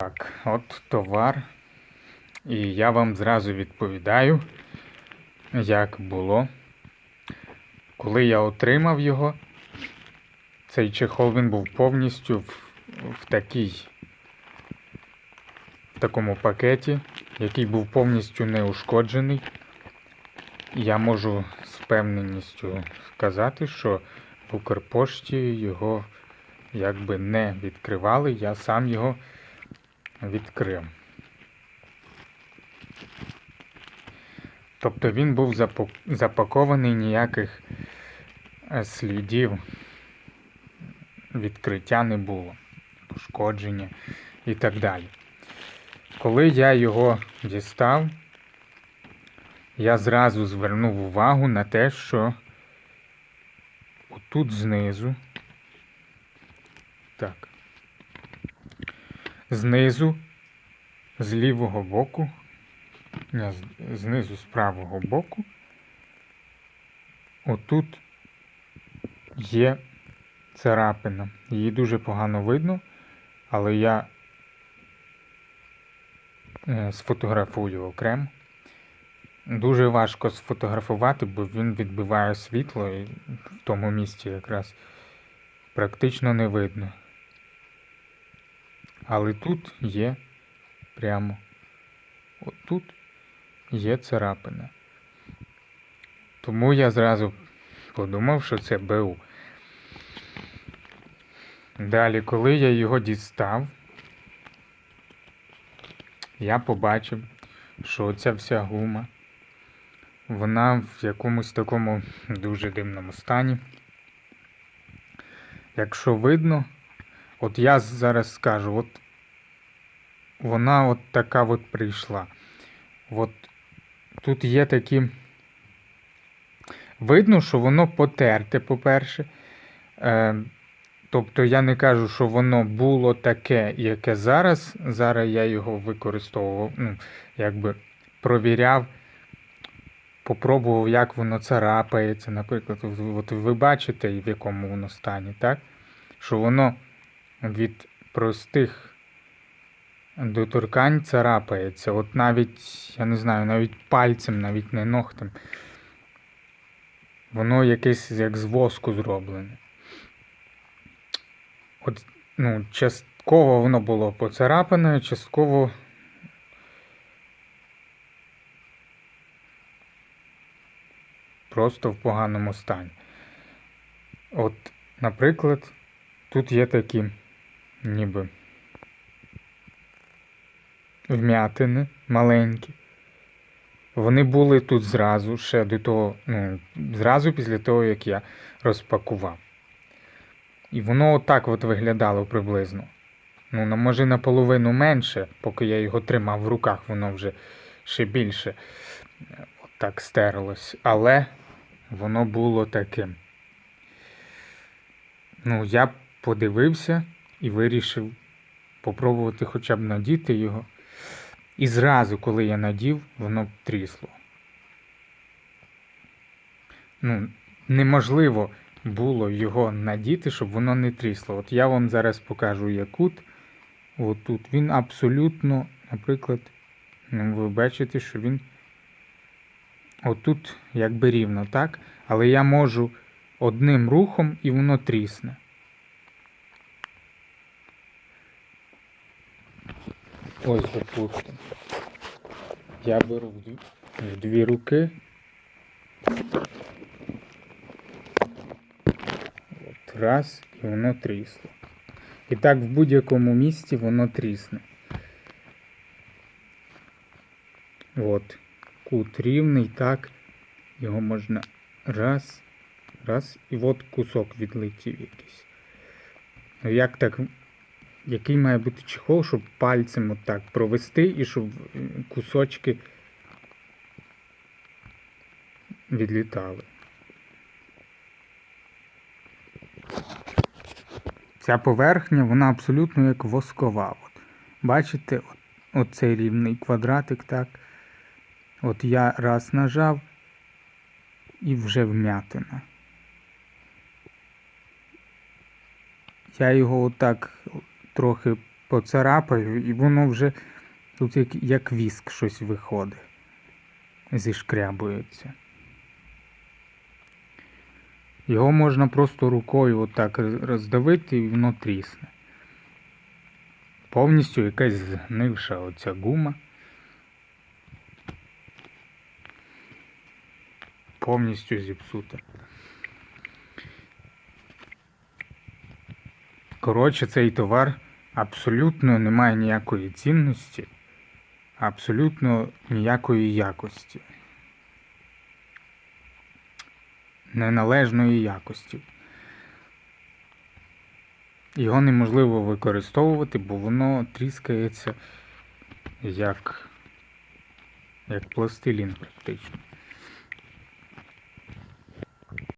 Так, от товар. І я вам зразу відповідаю, як було. Коли я отримав його, цей чехол він був повністю в, в такій, в такому пакеті, який був повністю неушкоджений. Я можу з впевненістю сказати, що в Укрпошті його якби не відкривали, я сам його відкрив. Тобто він був запакований ніяких е, слідів відкриття не було, пошкодження і так далі. Коли я його дістав, я зразу звернув увагу на те, що отут знизу, так, знизу, з лівого боку, знизу з правого боку, отут є царапина. Її дуже погано видно, але я е, сфотографую окремо. Дуже важко сфотографувати, бо він відбиває світло і в тому місці якраз практично не видно. Але тут є прямо отут є царапина. Тому я зразу подумав, що це БУ. Далі, коли я його дістав, я побачив, що ця вся гума, вона в якомусь такому дуже дивному стані. Якщо видно, от я зараз скажу, от вона от така от прийшла. От тут є такі. Видно, що воно потерте, по-перше. Е, тобто я не кажу, що воно було таке, яке зараз. Зараз я його використовував, ну, якби провіряв, попробував, як воно царапається. Наприклад, от, ви бачите, в якому воно стані, так? Що воно від простих доторкань царапається. От навіть, я не знаю, навіть пальцем, навіть не ногтем. Воно якесь як з воску зроблене. От, ну, частково воно було поцарапане, частково. Просто в поганому стані. От, наприклад, тут є такі ніби вмятини маленькі. Вони були тут зразу, ще до того, ну, зразу після того, як я розпакував. І воно отак от виглядало приблизно. Ну, може наполовину менше, поки я його тримав в руках, воно вже ще більше отак стерлось. Але воно було таким. Ну, я подивився і вирішив попробувати хоча б надіти його. І зразу, коли я надів, воно трісло. Ну, неможливо було його надіти, щоб воно не трісло. От я вам зараз покажу якут. От тут він абсолютно, наприклад, ну, ви бачите, що він отут якби рівно, так? Але я можу одним рухом і воно трісне. Ось, допустимо. Я беру в дві, руки. От раз, і воно трісло. І так в будь-якому місці воно трісне. От. Кут рівний, так. Його можна раз, раз, і от кусок відлетів якийсь. Ну, Як так який має бути чехол, щоб пальцем отак провести і щоб е, кусочки відлітали. Ця поверхня, вона абсолютно як воскова. От. Бачите, оцей рівний квадратик, так. От я раз нажав і вже вмятина. Я його отак трохи поцарапаю, і воно вже тут як, як віск щось виходить. Зішкрябується. Його можна просто рукою отак роздавити і воно трісне. Повністю якась згнивша оця гума. Повністю зіпсута. Коротше, цей товар абсолютно не має ніякої цінності, абсолютно ніякої якості. Неналежної якості. Його неможливо використовувати, бо воно тріскається як, як пластилін практично.